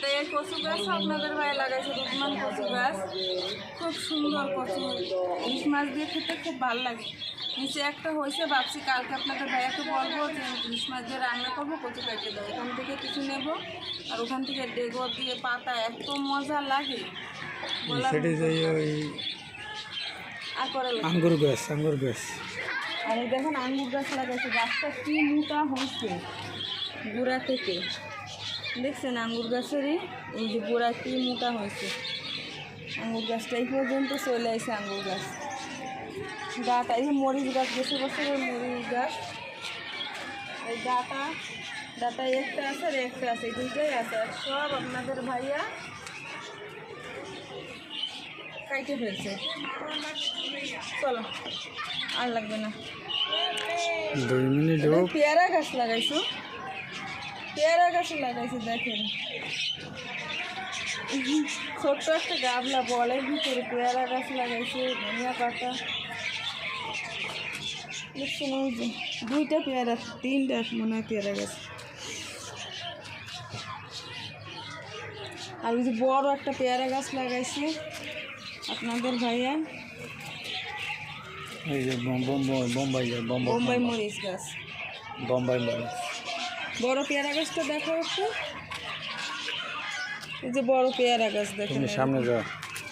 তো এই কচু গাছ আপনাদের ভাই লাগাইছে রুকমান কচু গাছ। খুব সুন্দর কচু। ইলিশ মাছ দিয়ে খেতে খুব ভালো লাগে। নিচে একটা হয়েছে ভাবছি কালকে আপনাদের ভাইয়াকে বলব যে ইলিশ মাছ দিয়ে রান্না করব কচু কেটে দেবো ওখান থেকে কিছু নেব। আর ওখান থেকে ডেগো দিয়ে পাতা এত মজা লাগে। আর করে। আঙ্গুর গাছ আঙ্গুর গাছ। আর দেখুন আঙ্গুর গাছ লাগাইছে। গাছটা কি মোটা হয়েছে? গোড়া থেকে। দেখছেন আঙ্গুর গাছেরই? এই যে গোড়া কি মোটা হয়েছে। আঙ্গুর গাছটা এই পর্যন্ত চলে আসে আঙ্গুর গাছ। ডাটা, এই মরিচ গাছ, বেশি বছরের মরিচ গাছ। এই ডাটা ডাটা একটা আছে আর একটা আছে। দুইটাই আছে। সব আপনাদের ভাইয়া কাইটে ফেলছে। চলো আর লাগবে না। দুই মিনিট পেয়ারা গাছ লাগাইছো? পেয়ারা গাছ লাগাইছো দেখেন। ছোট্ট একটা গাবলা বলের ভিতরে পেয়ারা গাছ লাগাইছে ধনিয়া পাতা। দেখছেন ওই যে দুইটা পেয়ারা তিনটা মনে হয় পেয়ারা গাছ। আর ওই যে বড় একটা পেয়ারা গাছ লাগাইছে আপনাদের ভাইয়া। এই যে বম- বম- বম- বোম্বাই বোম্বাই বোম্বাই মরিচ গাছ। বোম্বাই মরিচ। বড় পেয়ারা গাছটা দেখো একটু। এই যে বড় পেয়ারা গাছ দেখেন তুমি সামনে যাও।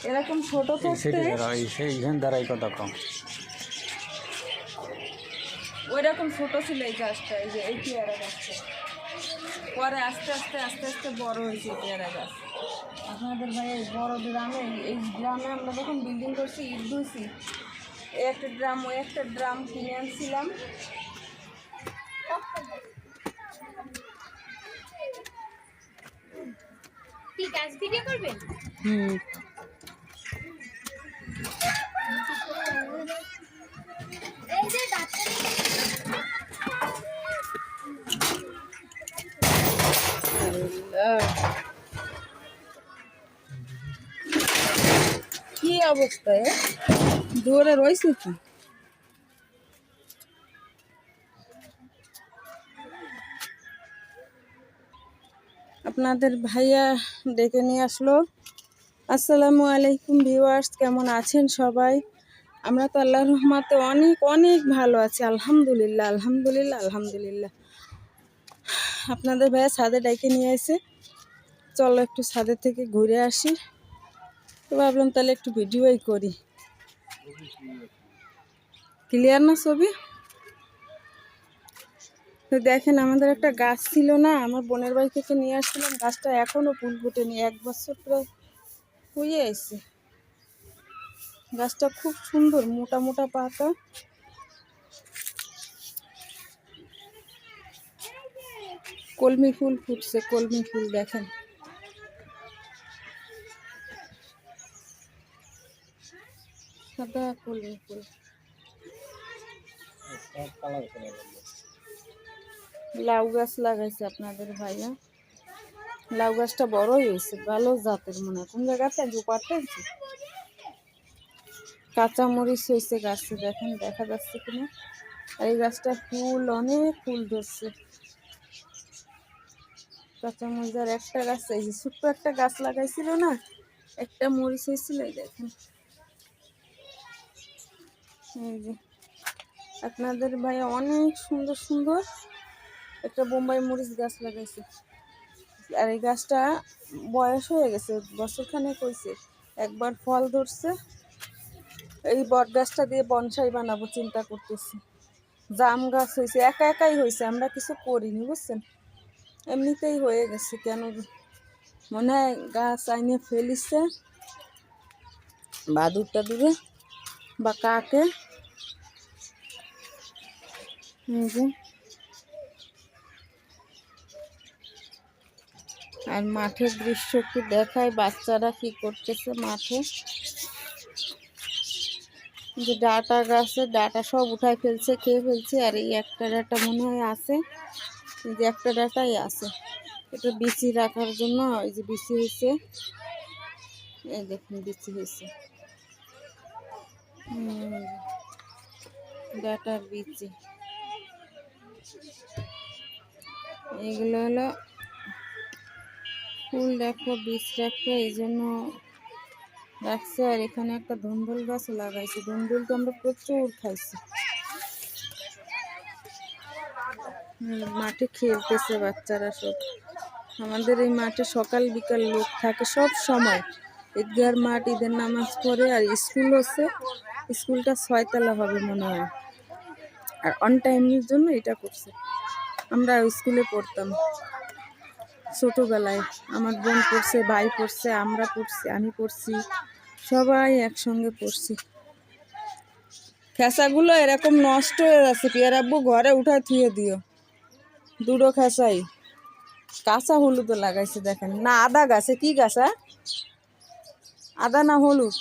এরকম ছোট থাকতে দাঁড়াও এই সেই এখানে দাঁড়াই কথা কম ওই রকম ছোট ছিল এই গাছটা এই যে এই পেয়ারা গাছটা। পরে আস্তে আস্তে আস্তে আস্তে বড় হয়েছে পেয়ারা গাছ। আপনাদের ভাই বড় গ্রামে এই গ্রামে আমরা যখন বিল্ডিং করছি ইট এই একটা ড্রাম ওই একটা ড্রাম কিনে আনছিলাম। ভিডিও করবেন? হুম। এই যে কি অবস্থা দৌড়ে রয়েছে কি আপনাদের ভাইয়া ডেকে নিয়ে আসলো। আসসালামু আলাইকুম ভিউয়ার্স, কেমন আছেন সবাই? আমরা তো আল্লাহ রহমাতে অনেক অনেক ভালো আছি। আলহামদুলিল্লাহ আলহামদুলিল্লাহ আলহামদুলিল্লাহ। আপনাদের ভাইয়া ছাদে ডেকে নিয়ে এসে চলো একটু ছাদের থেকে ঘুরে আসি। তো ভাবলাম তাহলে একটু ভিডিওই করি। ক্লিয়ার না ছবি? তো দেখেন, আমাদের একটা গাছ ছিল না, আমার বোনের বাড়ি থেকে নিয়ে আসছিলাম। গাছটা এখনও ফুল ফুটেনি, এক বছর প্রায় হয়ে এসে গাছটা খুব সুন্দর, মোটা মোটা পাতা। কলমি ফুল ফুটছে, কলমি ফুল দেখেন। সাদা কলমি ফুল। লাউ গাছ লাগাইছে আপনাদের ভাইয়া। লাউ গাছটা বড়ই হয়েছে, ভালো জাতের মনে হয়। কোন জায়গাতে? জোপারটা কাঁচা মরিচ হয়েছে গাছে, দেখেন, দেখা যাচ্ছে কিনা। আর এই গাছটা ফুল, অনেক ফুল ধরছে। কাঁচা মরিচ আর একটা গাছ, এই যে ছোট্ট একটা গাছ লাগাইছিল না, একটা মরিচ হয়েছিল দেখেন। এই যে। আপনাদের ভাই অনেক সুন্দর সুন্দর একটা বোম্বাই মরিচ গাছ লাগাইছে। আর এই গাছটা বয়স হয়ে গেছে, বছরখানেক হয়েছে একবার ফল ধরছে, এই বট গাছটা দিয়ে বনসাই বানাবো চিন্তা করতেছি। জাম গাছ হয়েছে একা একাই হয়েছে আমরা কিছু করিনি, বুঝছেন? এমনিতেই হয়ে গেছে, কেন মনে হয় গাছ আইনে ফেলিছে, বাদুরটা টাদুরে বা কাকে? আর মাঠের দৃশ্য একটু দেখায় বাচ্চারা কি করতেছে মাঠে? যে ডাটা গাছে, ডাটা সব উঠায় ফেলছে, খেয়ে ফেলছে, আর এই একটা ডাটা মনে হয় আছে। যে একটা ডাটাই আছে। এটা বিচি রাখার জন্য এই যে বিচি হয়েছে। এই দেখুন, বিচি হয়েছে। ডাটার বিচি। এগুলো হলো ফুল দেখো, বীজ রাখবে এই জন্য রাখছে। আর এখানে একটা ধুন্দুল গাছ লাগাইছে। ধুন্দুল তো আমরা প্রচুর খাইছি। মাঠে খেলতেছে বাচ্চারা সব। আমাদের এই মাঠে সকাল বিকাল লোক থাকে সব সময়। ঈদগার মাঠ, ঈদের নামাজ পড়ে আর স্কুল হচ্ছে, স্কুলটা ছয়তলা হবে মনে হয়। আর অন টাইমের জন্য এটা করছে। আমরা স্কুলে পড়তাম। ছোটোবেলায় আমার বোন পড়ছে, ভাই পড়ছে, আমরা পড়ছি, আমি পড়ছি, সবাই একসঙ্গে পড়ছি। খেসাগুলো এরকম নষ্ট হয়ে যাচ্ছে, পিয়ার আব্বু ঘরে উঠা থুয়ে দিও। দুটো খেসাই। কাঁচা হলুদ লাগাইছে দেখেন। না, আদা গাছে কি গাছা? আদা না হলুদ?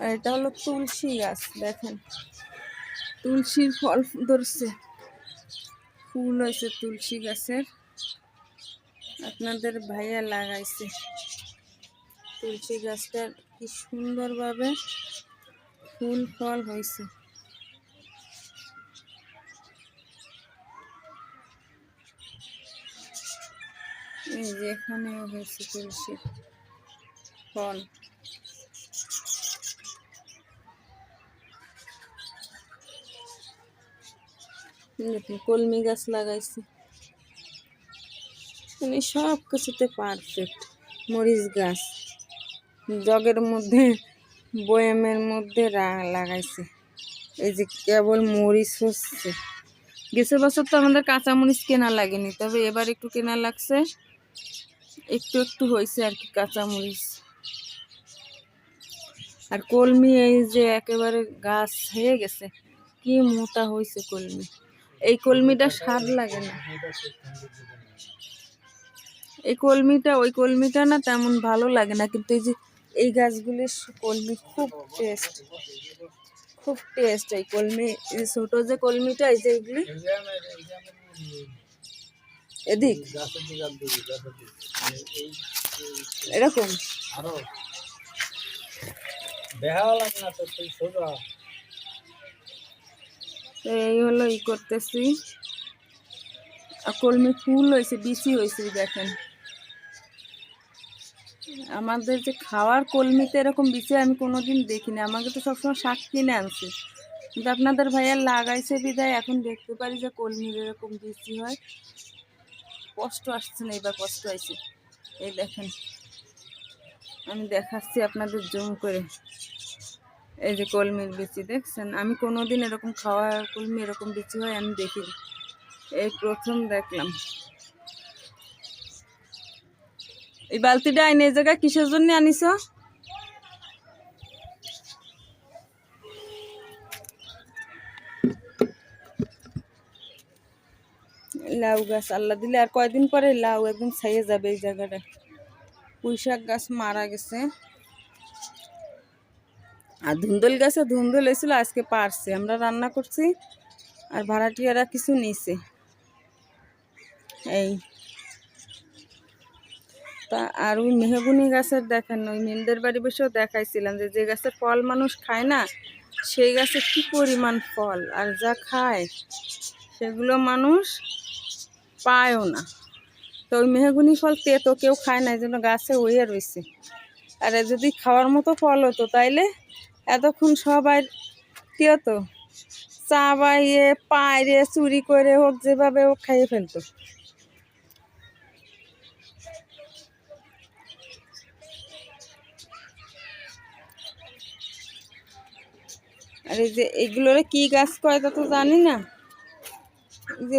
আর এটা হলো তুলসী গাছ, দেখেন। তুলসীর ফল ধরছে। ফুল হয়েছে তুলসী গাছের। আপনাদের ভাইয়া লাগাইছে। তুলসী গাছটার কি সুন্দরভাবে ফুল ফল হয়েছে। এই হয়েছে তুলসী ফল। কলমি গাছ লাগাইছি। মানে সব কিছুতে পারফেক্ট মরিচ গাছ। জগের মধ্যে, বয়ামের মধ্যে লাগাইছে। এই যে কেবল মরিচ হচ্ছে। গেছে বছর তো আমাদের কাঁচা মরিচ কেনা লাগেনি, তবে এবার একটু কেনা লাগছে। একটু একটু হয়েছে আর কি কাঁচামরিচ। আর কলমি এই যে একেবারে গাছ হয়ে গেছে, কি মোটা হয়েছে কলমি। এই কলমিটা স্বাদ লাগে না। এই কলমিটা, ওই কলমিটা না তেমন ভালো লাগে না, কিন্তু এই যে এই গাছগুলির কলমি খুব টেস্ট খুব টেস্ট এই কলমি ছোট যে কলমিটা, এই যে এগুলি এদিক। এরকম। এই হলো ই করতেছি। কলমি ফুল হয়েছে, বিচি হয়েছে দেখেন। আমাদের যে খাওয়ার কলমিতে এরকম বিচি আমি কোনোদিন দেখিনি। আমাকে তো সবসময় শাক কিনে আনছি। কিন্তু আপনাদের ভাইয়া লাগাইছে বিদায় এখন দেখতে পারি যে কলমির এরকম বিচি হয়। কষ্ট আসছে না এবার কষ্ট আছে এই দেখেন, আমি দেখাচ্ছি আপনাদের জুম করে। এই যে কলমির বিচি, দেখছেন? আমি কোনোদিন এরকম খাওয়া কলমি এরকম বিচি হয় আমি দেখি এই প্রথম দেখলাম। এই বালতিটা আইনে এই জায়গায় কিসের জন্য আনিস লাউ গাছ, আল্লাহ দিলে আর কয়দিন পরে লাউ একদম ছাইয়ে যাবে এই জায়গাটা। পুঁই শাক গাছ মারা গেছে। আর ধুন্দল গাছে ধুন্দল এসেছিল আজকে পারছে। আমরা রান্না করছি আর ভাড়াটিয়ারা কিছু নিছে এই। তা আর ওই মেহগুনি গাছের দেখেন, ওই মিলদের বাড়ি বসেও দেখাইছিলাম যে যে গাছের ফল মানুষ খায় না, সেই গাছে কি পরিমাণ ফল? আর যা খায়, সেগুলো মানুষ পায়ও না। তো ওই মেহগুনি ফল তেতো কেউ খায় না, এই জন্য গাছে ওইয়া রয়েছে আর যদি খাওয়ার মতো ফল হতো তাইলে? এতক্ষণ সবাই কি হতো? চা বাইয়ে পায়রে, চুরি করে হোক, যেভাবে হোক খাইয়ে ফেলতো। আর এই যে এগুলোরে কি গাছ কয় তা তো জানি না। যে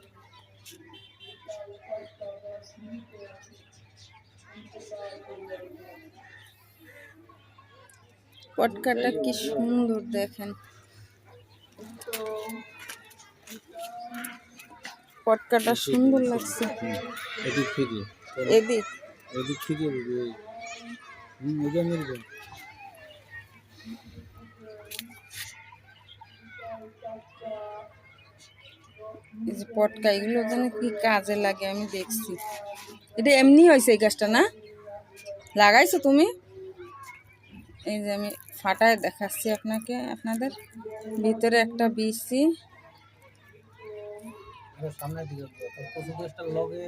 পটকাটা কি সুন্দর দেখেন। পটকাটা সুন্দর লাগছে। এদিক থেকে। এদিক। এদিক থেকে হুম মিলবে এই যে পটকা এগুলো যেন কি কাজে লাগে আমি দেখছি। এটা এমনি হয়েছে এই গাছটা না? লাগাইছো তুমি? এই যে আমি ফাটায় দেখাচ্ছি আপনাকে, আপনাদের। ভিতরে একটা বিসি সামনের দিকে কচু গাছটার লগে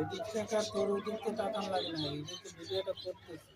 এদিক থেকে আর তোর ওদিক থেকে তাকান লাগে না এই যে ভিডিওটা করতেছি।